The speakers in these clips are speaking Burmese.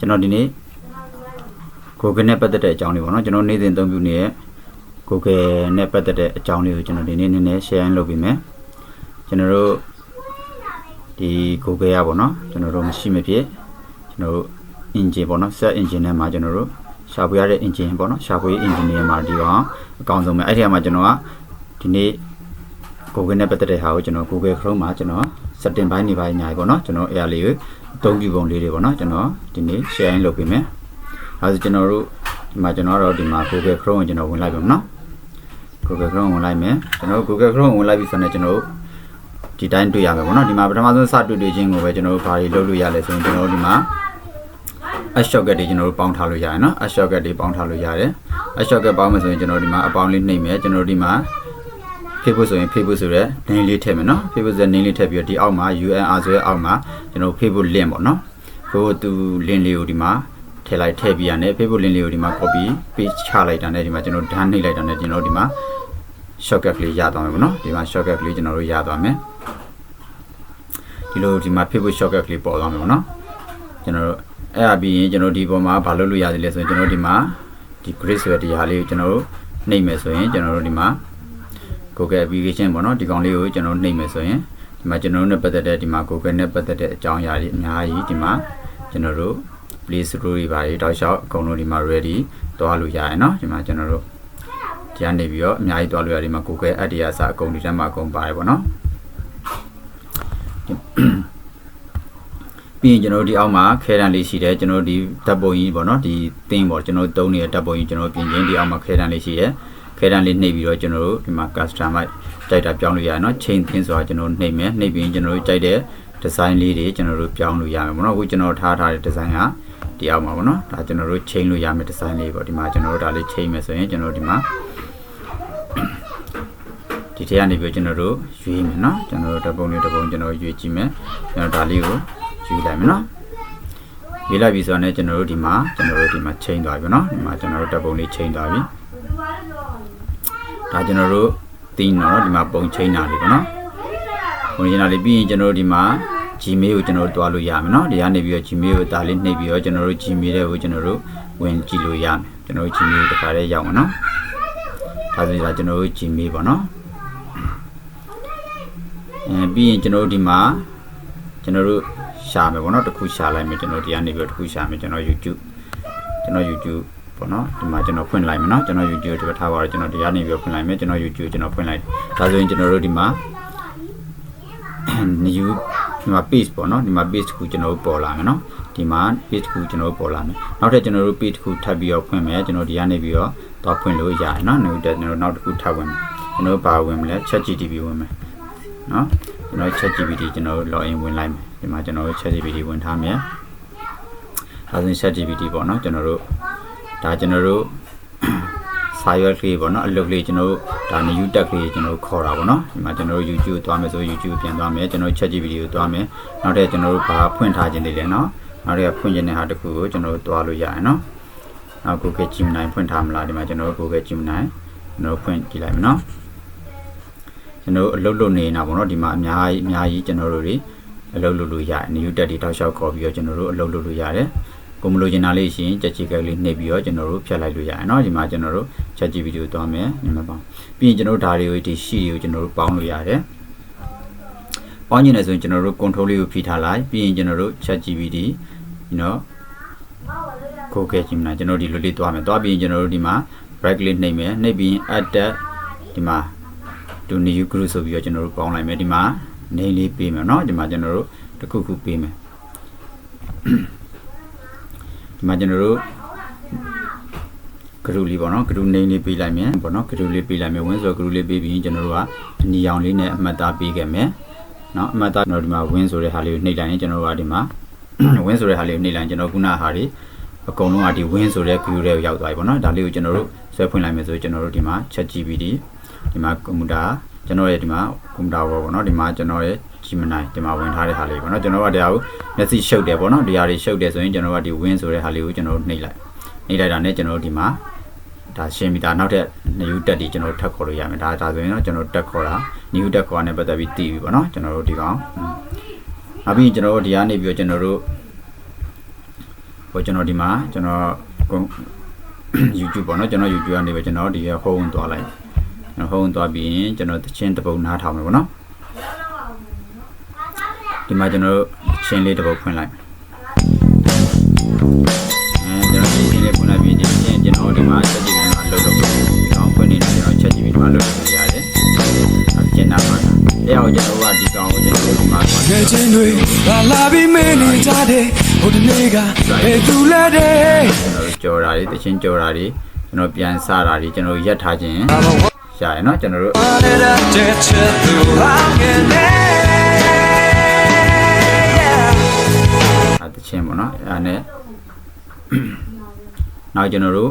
ကျွန်တော်ဒီနေ့ Google နဲ့ပတ်သက်တဲ့အကြောင်းလေးပေါ့နော်ကျွန်တော်နေ့စဉ်အသုံးပြုနေတဲ့ Google နဲ့ပတ်သက်တဲ့အကြောင်းလေးကိုကျွန်တော်ဒီနေ့နည်းနည်း share လုပ်ပေးမယ်ကျွန်တော်တို့ဒီ Google ရပါတော့ကျွန်တော်တို့မရှိမဖြစ်ကျွန်တော်တို့ engine ပေါ့နော် search engine ထဲမှာကျွန်တော်တို့ရှာဖွေရတဲ့ engine ပေါ့နော်ရှာဖွေ engine တွေမှာဒီကောင်အကောင်းဆုံးပဲအဲ့ဒီမှာကျွန်တော်ကဒီနေ့ Google နဲ့ပတ်သက်တဲ့ဟာကိုကျွန်တော် Google Chrome မှာကျွန်တော် setting ဘိုင်းနေပိုင်းညာပေါ့နော်ကျွန်တော်အဲ့အရာလေးကို အသုံးပြုပုံလေးတွေပေါ့နော်ကျွန်တော်ဒီနေ့ share လုပ်ပေးမယ်အဲဒါဆိုကျွန်တော်တို့ဒီမှာကျွန်တော်တော့ဒီမှာ Google Chrome ကိုကျွန်တော်ဝင်လိုက်ပါမယ်နော် Google Chrome ဝင်လိုက်မယ်ကျွန်တော် Google Chrome ဝင်လိုက်ပြီဆိုတော့ကျွန်တော်တို့ဒီတိုင်းတွေ့ရမယ်ပေါ့နော်ဒီမှာပထမဆုံးစတွေ့တွေ့ချင်းကိုပဲကျွန်တော်တို့ဘာတွေလုပ်လို့ရလဲဆိုရင်ကျွန်တော်တို့ဒီမှာ a shortcut တွေကျွန်တော်တို့ပေါင်းထားလို့ရတယ်နော် a shortcut တွေပေါင်းထားလို့ရတယ် a shortcut ပေါင်းမယ်ဆိုရင်ကျွန်တော်ဒီမှာအပေါင်းလေးနှိပ်မယ်ကျွန်တော်တို့ဒီမှာ Facebook ဆိုရင် Facebook ဆိုရဲ name လေးထည့်မယ်နော် Facebook ဆို name လေးထည့်ပြီးတော့ဒီအောက်မှာ UNR ဆိုရဲအောက်မှာကျွန်တော် Facebook link ပေါ့နော် Facebook သူ link လေးကိုဒီမှာထည့်လိုက်ထည့်ပြီးရတယ် Facebook link လေးကိုဒီမှာ copy paste ချလိုက်တာနဲ့ဒီမှာကျွန်တော်ဓာတ်နှိပ်လိုက်တာနဲ့ကျွန်တော်ဒီမှာ shortcut ကလေးရသွားမယ်ပေါ့နော်ဒီမှာ shortcut ကလေးကျွန်တော်တို့ရသွားမယ်ဒီလိုဒီမှာ Facebook shortcut ကလေးပေါ်သွားမယ်ပေါ့နော်ကျွန်တော်တို့အဲ့ဒါပြီးရင်ကျွန်တော်ဒီပေါ်မှာဘာလုပ်လို့ရသေးလဲဆိုရင်ကျွန်တော်ဒီမှာဒီ grid ဆိုတဲ့ဒီဟာလေးကိုကျွန်တော်တို့နှိပ်မယ်ဆိုရင်ကျွန်တော်တို့ဒီမှာ Google application ပေါ့နော်ဒီကောင်လေးကိုကျွန်တော်နှိပ်မယ်ဆိုရင်ဒီမှာကျွန်တော်တို့နဲ့ပတ်သက်တဲ့ဒီမှာ Google နဲ့ပတ်သက်တဲ့အကြောင်းအရာတွေအများကြီးဒီမှာကျွန်တော်တို့ Play Store တွေပါတွေတောက်လျှောက်အကုန်လုံးဒီမှာ ready သွားလို့ရတယ်เนาะဒီမှာကျွန်တော်တို့ဒီကနေပြီးတော့အများကြီးသွားလို့ရတယ်ဒီမှာ Google Ads တွေအစအကုန်ဒီထဲမှာအကုန်ပါတယ်ပေါ့နော်ပြီးရင်ကျွန်တော်တို့ဒီအောက်မှာခဲတန်းလေးရှိတယ်ကျွန်တော်တို့ဒီဓာတ်ပုံကြီးပေါ့နော်ဒီသင်းပေါ့ကျွန်တော်တို့သုံးနေတဲ့ဓာတ်ပုံကြီးကျွန်တော်ပြင်ရင်ဒီအောက်မှာခဲတန်းလေးရှိတယ် ခဲတန်းလေးနှိပ်ပြီးတော့ကျွန်တော်တို့ဒီမှာ customize ကြိုက်တာပြောင်းလို့ရတယ်เนาะ chain thin ဆိုတာကျွန်တော်နှိပ်မယ်နှိပ်ပြီးရင်ကျွန်တော်တို့ကြိုက်တဲ့ design လေးတွေကျွန်တော်တို့ပြောင်းလို့ရမယ်ပေါ့နော်အခုကျွန်တော်ထားထားတဲ့ design ကဒီအောက်မှာပေါ့နော်ဒါကျွန်တော်တို့ chain လို့ရမယ် design လေးပေါ့ဒီမှာကျွန်တော်တို့ဒါလေး chain မယ်ဆိုရင်ကျွန်တော်တို့ဒီမှာဒီထဲကနေပြီးကျွန်တော်တို့ရွေးမယ်เนาะကျွန်တော်တို့တစ်ပုံလေးတစ်ပုံကျွန်တော်ရွေးကြည့်မယ်ကျွန်တော်ဒါလေးကိုရွေးလိုက်မယ်เนาะရွေးလိုက်ပြီဆိုတော့ねကျွန်တော်တို့ဒီမှာကျွန်တော်တို့ဒီမှာ chain သွားပြီเนาะဒီမှာကျွန်တော်တို့တစ်ပုံလေး chain သွားပြီ ဒါကျွန်တော်တို့သိနေတော့ဒီမှာပုံချိန်တာလေးပေါ့နော်ပုံချိန်တာလေးပြီးရင်ကျွန်တော်တို့ဒီမှာ Gmail ကိုကျွန်တော်တို့တွားလို့ရမယ်နော်ဒီကနေပြီးတော့ Gmail ကိုဒါလေးနှိပ်ပြီးတော့ကျွန်တော်တို့ Gmail တဲ့ကိုကျွန်တော်တို့ဝင်ကြည့်လို့ရမယ်ကျွန်တော်တို့ Gmail တခါလေးရောက်မှာနော်ဒါဆိုရင်ဒါကျွန်တော်တို့ Gmail ပေါ့နော်အဲပြီးရင်ကျွန်တော်တို့ဒီမှာကျွန်တော်တို့ရှာမယ်ပေါ့နော်တစ်ခုရှာလိုက်မယ်ကျွန်တော်ဒီကနေပြီးတော့တစ်ခုရှာမယ်ကျွန်တော် YouTube ကျွန်တော် YouTube ပေါ့နော်ဒီမှာကျွန်တော်ဖွင့်လိုက်မယ်နော်ကျွန်တော် YouTube ဒီဘက်ထားပါတော့ကျွန်တော်တရားနေပြီးဖွင့်လိုက်မယ်ကျွန်တော် YouTube ကျွန်တော်ဖွင့်လိုက်ဒါဆိုရင်ကျွန်တော်တို့ဒီမှာ new ဒီမှာ page ပေါ့နော်ဒီမှာ page တစ်ခုကျွန်တော်တို့ပေါ်လာမယ်နော်ဒီမှာ page တစ်ခုကျွန်တော်တို့ပေါ်လာမယ်နောက်ထပ်ကျွန်တော်တို့ page တစ်ခုထပ်ပြီးတော့ဖွင့်မယ်ကျွန်တော်ဒီကနေပြီးတော့တော့ဖွင့်လို့ရတယ်နော်နောက်တက်ကျွန်တော်နောက်တစ်ခုထပ်ဝင်မယ်ကျွန်တော်ဘာဝင်မလဲ ChatGPT ဝင်မယ်နော်ကျွန်တော် ChatGPT ကျွန်တော် login ဝင်လိုက်မယ်ဒီမှာကျွန်တော် ChatGPT ဝင်ထားမယ်ဒါဆိုရင် ChatGPT ပေါ့နော်ကျွန်တော်တို့ ဒါကျွန်တော်တို့စာရွက်ကလေးပေါ့နော်အလုပ်လေးကျွန်တော်တို့ဒါ new tag လေးကျွန်တော်တို့ခေါ်တာပေါ့နော်ဒီမှာကျွန်တော်တို့ YouTube သွားမယ်ဆို YouTube ပြန်သွားမယ်ကျွန်တော်တို့ ChatGPT ကိုသွားမယ်နောက်ထပ်ကျွန်တော်တို့ဘာဖွင့်ထားခြင်းတွေလဲနော်နောက်ထပ်ဖွင့်ခြင်းတဲ့ဟာတစ်ခုကိုကျွန်တော်တို့သွားလို့ရတယ်နော်နောက် Google Gemini ဖွင့်ထားမလားဒီမှာကျွန်တော်တို့ Google Gemini ကျွန်တော်တို့ဖွင့်ကြည့်လိုက်မယ်နော်ကျွန်တော်တို့အလုပ်လုပ်နေတာပေါ့နော်ဒီမှာအများကြီးအများကြီးကျွန်တော်တို့တွေအလုပ်လုပ်လို့ရတယ် new tag တွေတောက်လျှောက်ခေါ်ပြီးတော့ကျွန်တော်တို့အလုပ်လုပ်လို့ရတယ် ကိုမလို့ချင်တာလေးရှိရင်ချက်ချီကလေးနှိပ်ပြီးတော့ကျွန်တော်တို့ဖြတ်လိုက်လို့ရတယ်เนาะဒီမှာကျွန်တော်တို့ချက်ချီဗီဒီယိုသွားမယ်ညမပေါင်းပြီးရင်ကျွန်တော်တို့ဒါတွေကိုဒီရှိတွေကိုကျွန်တော်တို့ပေါင်းလို့ရတယ်ပေါင်းကျင်တယ်ဆိုရင်ကျွန်တော်တို့ control လေးကိုဖိထားလိုက်ပြီးရင်ကျွန်တော်တို့ chat gpt เนาะကိုကဲကြည့်မလားကျွန်တော်ဒီလိုလေးသွားမယ်သွားပြီးရင်ကျွန်တော်တို့ဒီမှာ break လေးနှိပ်မယ်နှိပ်ပြီးရင် add ဒီမှာ to new group ဆိုပြီးတော့ကျွန်တော်တို့ပေါင်းလိုက်မယ်ဒီမှာ name လေးပေးမယ်เนาะဒီမှာကျွန်တော်တို့တစ်ခုခုပေးမယ် ဒီမှာကျွန်တော်တို့ဂရုလေးပေါ့နော်ဂရုနေလေးပေးလိုက်မယ်ပေါ့နော်ဂရုလေးပေးလိုက်မယ်ဝင်းဆိုဂရုလေးပေးပြီးရင်ကျွန်တော်တို့ကအနီရောင်လေးနဲ့အမှတ်သားပေးခဲ့မယ်နော်အမှတ်သားကျွန်တော်ဒီမှာဝင်းဆိုတဲ့ဟာလေးကိုနှိပ်လိုက်ရင်ကျွန်တော်တို့ကဒီမှာဝင်းဆိုတဲ့ဟာလေးကိုနှိပ်လိုက်ရင်ကျွန်တော်ခုနဟာတွေအကုန်လုံးကဒီ win ဆိုတဲ့ view တွေကိုရောက်သွားပြီပေါ့နော်ဒါလေးကိုကျွန်တော်တို့ဆွဲဖွင့်လိုက်မယ်ဆိုကျွန်တော်တို့ဒီမှာ ChatGPT ဒီမှာကွန်ပျူတာကျွန်တော်ရဲ့ဒီမှာကွန်ပျူတာဘောပေါ့နော်ဒီမှာကျွန်တော်ရဲ့ Gemini ဒီမှာဝင်ထားတဲ့ဟာလေးပေါ့နော်ကျွန်တော်ကတရားကိုမျက်စိရှုပ်တယ်ပေါ့နော်ဒီဟာတွေရှုပ်တယ်ဆိုရင်ကျွန်တော်ကဒီ win ဆိုတဲ့ဟာလေးကိုကျွန်တော်နှိပ်လိုက်နှိပ်လိုက်တာနဲ့ကျွန်တော်ဒီမှာဒါရှင်းပြီဒါနောက်ထပ် new တက်ဒီကျွန်တော်ထပ်ခေါ်လို့ရမယ်ဒါဒါဆိုရင်တော့ကျွန်တော်တက်ခေါ်တာ new တက်ခေါ်တာနဲ့ပတ်သက်ပြီးတည်ပြီပေါ့နော်ကျွန်တော်တို့ဒီကောင်နောက်ပြီးကျွန်တော်တို့ဒီကနေပြီးတော့ကျွန်တော်တို့ဟိုကျွန်တော်ဒီမှာကျွန်တော်ကို YouTube ပေါ့နော်ကျွန်တော် YouTube ကနေပဲကျွန်တော်ဒီဟိုးဝင်သွားလိုက်ကျွန်တော်ဟိုးဝင်သွားပြီးရင်ကျွန်တော်တချင်းတစ်ပုတ်နားထောင်မယ်ပေါ့နော် ဒီမှာကျွန်တော်တို့တချင်းလေးတစ်ပုတ်ဖွင့်လိုက်အဲကျွန်တော်ဒီချင်းလေးဖွင့်လိုက်ပြီးဒီချင်းကျွန်တော်ဒီမှာချက်ကြည့်ပြီးမှလှုပ်လို့ဒီကောင်ဖွင့်နေတာကျွန်တော်ချက်ကြည့်ပြီးမှလှုပ်လို့ရတယ်အဲကျင်းနာပါအဲ့အောင်ကျွန်တော်ကဒီကောင်ကိုကျွန်တော်ဒီမှာ ငယ်ချင်းတွေလာလာပြီးမင်းနေကြတယ်ဟိုတနေ့ကဘယ်သူလဲတဲ့ ကျွန်တော်တို့ကြော်တာတွေတချင်းကြော်တာတွေကျွန်တော်ပြန်စားတာတွေကျွန်တော်ရက်ထားခြင်း ဘာလို့ ရှာရယ်เนาะကျွန်တော်တို့ အချင်းပေါ့နော်အဲ့ဒါနဲ့နောက်ကျွန်တော်တို့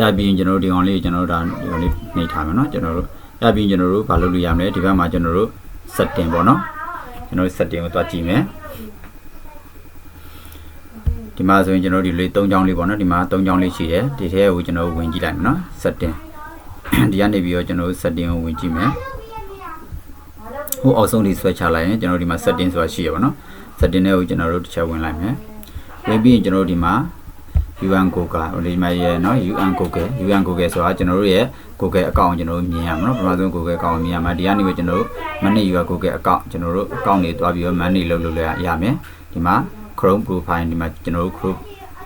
ရပြီးရင်ကျွန်တော်တို့ဒီကောင်လေးကိုကျွန်တော်တို့ဒါဒီကောင်လေးနှိပ်ထားမယ်နော်ကျွန်တော်တို့ရပြီးရင်ကျွန်တော်တို့ဘာလုပ်လို့ရမလဲဒီဘက်မှာကျွန်တော်တို့ setting ပေါ့နော်ကျွန်တော်တို့ setting ကိုတွားကြည့်မယ်ဒီမှာဆိုရင်ကျွန်တော်တို့ဒီလေး၃ချောင်းလေးပေါ့နော်ဒီမှာ၃ချောင်းလေးရှိတယ်ဒီထဲကိုကျွန်တော်ဝင်ကြည့်လိုက်မယ်နော် setting ဒီကနေပြီးတော့ကျွန်တော်တို့ setting ကိုဝင်ကြည့်မယ်ဟိုအောက်ဆုံးလေးဆွဲချလိုက်ရင်ကျွန်တော်ဒီမှာ setting ဆိုတာရှိရပါတော့ setting တွေကိုကျွန်တော်တို့တစ်ချက်ဝင်လိုက်မယ်ဝင်ပြီးရင်ကျွန်တော်တို့ဒီမှာ UN Google ဟိုဒီမှာရဲ့เนาะ UN Google UN Google ဆိုတာကျွန်တော်တို့ရဲ့ Google account ကျွန်တော်တို့မြင်ရမှာเนาะပထမဆုံး Google account မြင်ရမှာဒီကနေပြီးကျွန်တော်တို့ manage your Google account ကျွန်တော်တို့ account တွေတွားပြီးတော့ manage လုပ်လို့လည်းရမယ်ဒီမှာ Chrome profile ဒီမှာကျွန်တော်တို့ Chrome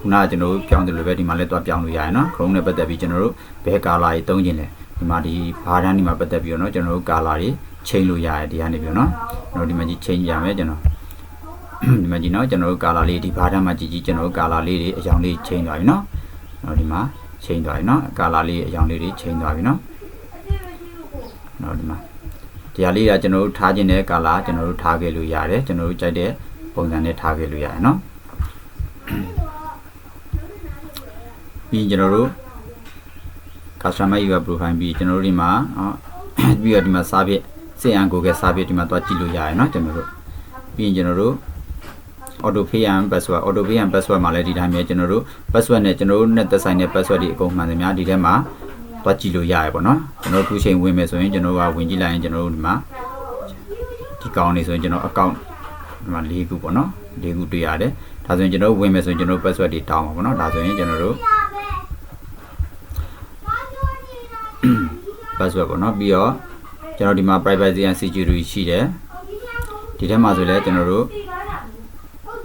ခုနကကျွန်တော်တို့ပြောင်းတယ်လို့ပဲဒီမှာလည်းတွားပြောင်းလို့ရတယ်เนาะ Chrome နဲ့ပတ်သက်ပြီးကျွန်တော်တို့ဘယ် color တွေသုံးခြင်းလဲဒီမှာဒီဘာတန်းဒီမှာပတ်သက်ပြီးတော့เนาะကျွန်တော်တို့ color တွေချိန်လို့ရတယ်ဒီကနေပြီးတော့เนาะကျွန်တော်ဒီမှာကြီးချိန်ရမယ်ကျွန်တော် ဒီမှာကြည့်နော်ကျွန်တော်တို့ကာလာလေးဒီဘားတမ်းမှာကြည့်ကြည့်ကျွန်တော်တို့ကာလာလေးတွေအယောင်လေးချိန်သွားပြီနော်တော့ဒီမှာချိန်သွားပြီနော်ကာလာလေးအယောင်လေးတွေချိန်သွားပြီနော်တော့ဒီမှာဒီဟာလေးကကျွန်တော်တို့ထားခြင်းတဲ့ကာလာကျွန်တော်တို့ထားခဲ့လို့ရတယ်ကျွန်တော်တို့ကြိုက်တဲ့ပုံစံနဲ့ထားခဲ့လို့ရတယ်နော်ပြီးရင်ကျွန်တော်တို့ customer user profile ပြီးကျွန်တော်တို့ဒီမှာအော်ပြီးတော့ဒီမှာစာပြည့်စေအန်ကိုကစာပြည့်ဒီမှာသွားကြည့်လို့ရတယ်နော်ကျွန်တော်တို့ပြီးရင်ကျွန်တော်တို့ auto pay and password auto pay and password မှာလည်းဒီတိုင်းပဲကျွန်တော်တို့ password နဲ့ကျွန်တော်တို့နဲ့သက်ဆိုင်တဲ့ password တွေအကုန်မှန်သမျှဒီထဲမှာတွားကြည့်လို့ရရပေါ့နော်ကျွန်တော်တို့ခုချိန်ဝင်မယ်ဆိုရင်ကျွန်တော်တို့ကဝင်ကြည့်လိုက်ရင်ကျွန်တော်တို့ဒီမှာဒီကောင်နေဆိုရင်ကျွန်တော် account ဒီမှာ၄ခုပေါ့နော်၄ခုတွေ့ရတယ်ဒါဆိုရင်ကျွန်တော်တို့ဝင်မယ်ဆိုရင်ကျွန်တော်တို့ password တွေတောင်းပါပေါ့နော်ဒါဆိုရင်ကျွန်တော်တို့ password ပေါ့နော်ပြီးတော့ကျွန်တော်ဒီမှာ privacy and security ရှိတယ်ဒီထဲမှာဆိုလဲကျွန်တော်တို့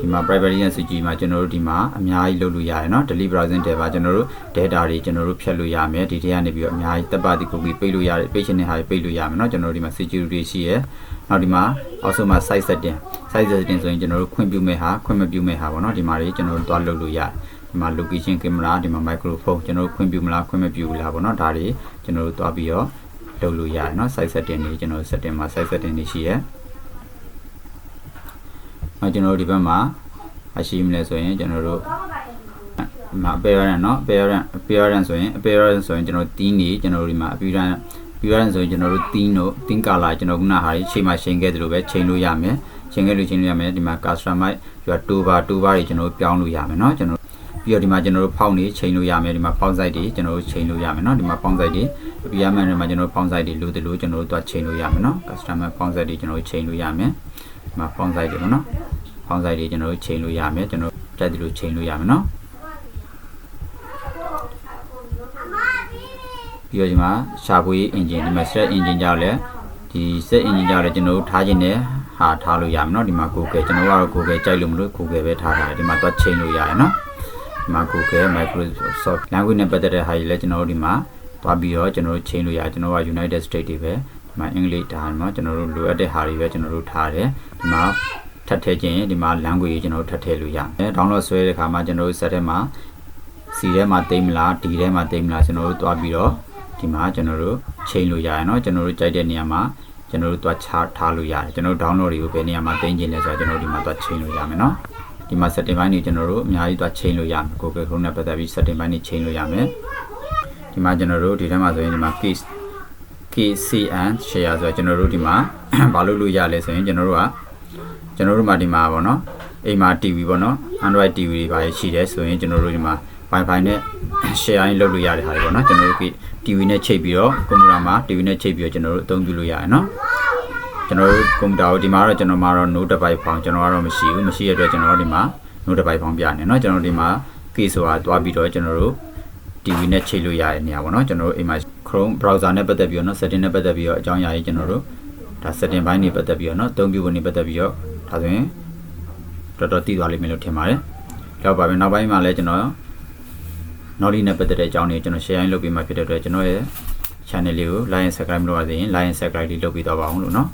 ဒီမှာ privacy and security မှာကျွန်တော်တို့ဒီမှာအများကြီးလုပ်လို့ရတယ်เนาะ delete browsing tab ပါကျွန်တော်တို့ data တွေကျွန်တော်တို့ဖြတ်လို့ရမယ်ဒီထဲကနေပြီးတော့အများကြီးတပ်ပါတိ cookie ပိတ်လို့ရတယ် page နဲ့ဟာတွေပိတ်လို့ရမယ်เนาะကျွန်တော်တို့ဒီမှာ security ရှိရယ်နောက်ဒီမှာအောက်ဆုံးမှာ site setting site setting ဆိုရင်ကျွန်တော်တို့ခွင့်ပြုမဲ့ဟာခွင့်မပြုမဲ့ဟာပေါ့เนาะဒီမှာတွေကျွန်တော်တို့တွားလုပ်လို့ရတယ်ဒီမှာ location camera ဒီမှာ microphone ကျွန်တော်တို့ခွင့်ပြုမလားခွင့်မပြုဘူးလားပေါ့เนาะဒါတွေကျွန်တော်တို့တွားပြီးတော့လုပ်လို့ရတယ်เนาะ site setting တွေကျွန်တော်တို့ setting မှာ site setting တွေရှိရယ် နောက်ကျွန်တော်တို့ဒီဘက်မှာအရှိမလဲဆိုရင်ကျွန်တော်တို့မှာ parent เนาะ parent parent ဆိုရင် parent ဆိုရင်ကျွန်တော်တင်းနေကျွန်တော်တို့ဒီမှာ parent parent ဆိုရင်ကျွန်တော်တို့တင်းတို့တင်းကာလာကျွန်တော်ခုနဟာကြီးချိန်မှာချိန်ခဲ့တယ်လို့ပဲချိန်လို့ရမယ်ချိန်ခဲ့လို့ချိန်လို့ရမယ်ဒီမှာ customize ရွာ toba toba တွေကျွန်တော်တို့ပြောင်းလို့ရမယ်เนาะကျွန်တော်ပြီးတော့ဒီမှာကျွန်တော်တို့ဖောက်နေချိန်လို့ရမယ်ဒီမှာပေါင်း site တွေကျွန်တော်တို့ချိန်လို့ရမယ်เนาะဒီမှာပေါင်း site တွေပြရမယ်ဒီမှာကျွန်တော်တို့ပေါင်း site တွေလို့တယ်လို့ကျွန်တော်တို့တွားချိန်လို့ရမယ်เนาะ customer ပေါင်း site တွေကျွန်တော်တို့ချိန်လို့ရမယ်ဒီမှာပေါင်း site တွေပေါ့เนาะ ပေါင်းဆိုင်တွေကျွန်တော်တို့ချိန်လို့ရမယ်ကျွန်တော်တက်တယ်လို့ချိန်လို့ရမယ်နော်ပြီးတော့ဒီမှာရှာဖွေး engine ဒီမှာ set engine ကြောင့်လည်းဒီ set engine ကြောင့်လည်းကျွန်တော်တို့ထားခြင်းနဲ့ဟာထားလို့ရမယ်နော်ဒီမှာ Google ကျွန်တော်ကတော့ Google ကြိုက်လို့မလို့ Google ပဲထားတာဒီမှာတော့ချိန်လို့ရတယ်နော်ဒီမှာ Google Microsoft language နဲ့ပတ်သက်တဲ့ဟာကြီးလည်းကျွန်တော်တို့ဒီမှာသွားပြီးတော့ကျွန်တော်တို့ချိန်လို့ရတယ်ကျွန်တော်က United States တွေပဲဒီမှာအင်္ဂလိပ်ဒါမှကျွန်တော်တို့လိုအပ်တဲ့ဟာတွေပဲကျွန်တော်တို့ထားတယ်ဒီမှာ ထပ်ထည့်ခြင်းဒီမှာ language ကျွန်တော်တို့ထပ်ထည့်လို့ရတယ် download ဆွဲတဲ့ခါမှာကျွန်တော်တို့ set ထဲမှာ C ထဲမှာတိမ့်မလား D ထဲမှာတိမ့်မလားကျွန်တော်တို့သွားပြီးတော့ဒီမှာကျွန်တော်တို့ချိန်လို့ရတယ်เนาะကျွန်တော်တို့ကြိုက်တဲ့နေရာမှာကျွန်တော်တို့သွားချထားလို့ရတယ်ကျွန်တော်တို့ download တွေကိုဘယ်နေရာမှာတင်ကျင်လဲဆိုတော့ကျွန်တော်တို့ဒီမှာသွားချိန်လို့ရမယ်เนาะဒီမှာ setting ဘိုင်းတွေကျွန်တော်တို့အများကြီးသွားချိန်လို့ရမယ် Google Chrome နဲ့ပတ်သက်ပြီး setting ဘိုင်းတွေချိန်လို့ရမယ်ဒီမှာကျွန်တော်တို့ဒီထဲမှာဆိုရင်ဒီမှာ case KCN share ဆိုတော့ကျွန်တော်တို့ဒီမှာ ဘာလို့လို့ရလဲဆိုရင်ကျွန်တော်တို့က ကျွန်တော်တို့မှာဒီမှာပေါ့နော်အိမ်မှာ TV ပေါ့နော် Android TV တွေပါရှိတယ်ဆိုရင်ကျွန်တော်တို့ဒီမှာ Wi-Fi နဲ့ sharing လုပ်လို့ရတဲ့ဟာတွေပေါ့နော်ကျွန်တော်တို့က TV နဲ့ချိတ်ပြီးတော့ကွန်ပျူတာမှာ TV နဲ့ချိတ်ပြီးတော့ကျွန်တော်တို့အသုံးပြုလို့ရတယ်နော်ကျွန်တော်တို့ကွန်ပျူတာကိုဒီမှာတော့ကျွန်တော်မှာတော့ note device ဖောင်ကျွန်တော်ကတော့မရှိဘူးမရှိရတဲ့ကျွန်တော်တို့ဒီမှာ note device ဖောင်ပြနေနော်ကျွန်တော်တို့ဒီမှာ case ဆိုတာတွားပြီးတော့ကျွန်တော်တို့ TV နဲ့ချိတ်လို့ရတဲ့နေရာပေါ့နော်ကျွန်တော်တို့အိမ်မှာ Chrome browser နဲ့ပတ်သက်ပြီးတော့နော် setting နဲ့ပတ်သက်ပြီးတော့အကြောင်းအရာကြီးကျွန်တော်တို့ဒါ setting ဘိုင်းနေပတ်သက်ပြီးတော့နော်အသုံးပြုဖို့နေပတ်သက်ပြီးတော့ ဒါဆိုရင်တော်တော်သိသွားလိမ့်မယ်လို့ထင်ပါတယ်ကြောက်ပါပဲနောက်ပိုင်းမှာလည်းကျွန်တော် knowledge နဲ့ပတ်သက်တဲ့အကြောင်းတွေကျွန်တော် share လုပ်ပေးမှာဖြစ်တဲ့အတွက်ကျွန်တော်ရဲ့ channel လေးကို like and subscribe လုပ်ရသေးရင် like and subscribe လေးလုပ်ပေးတော့ပါအောင်လို့နော်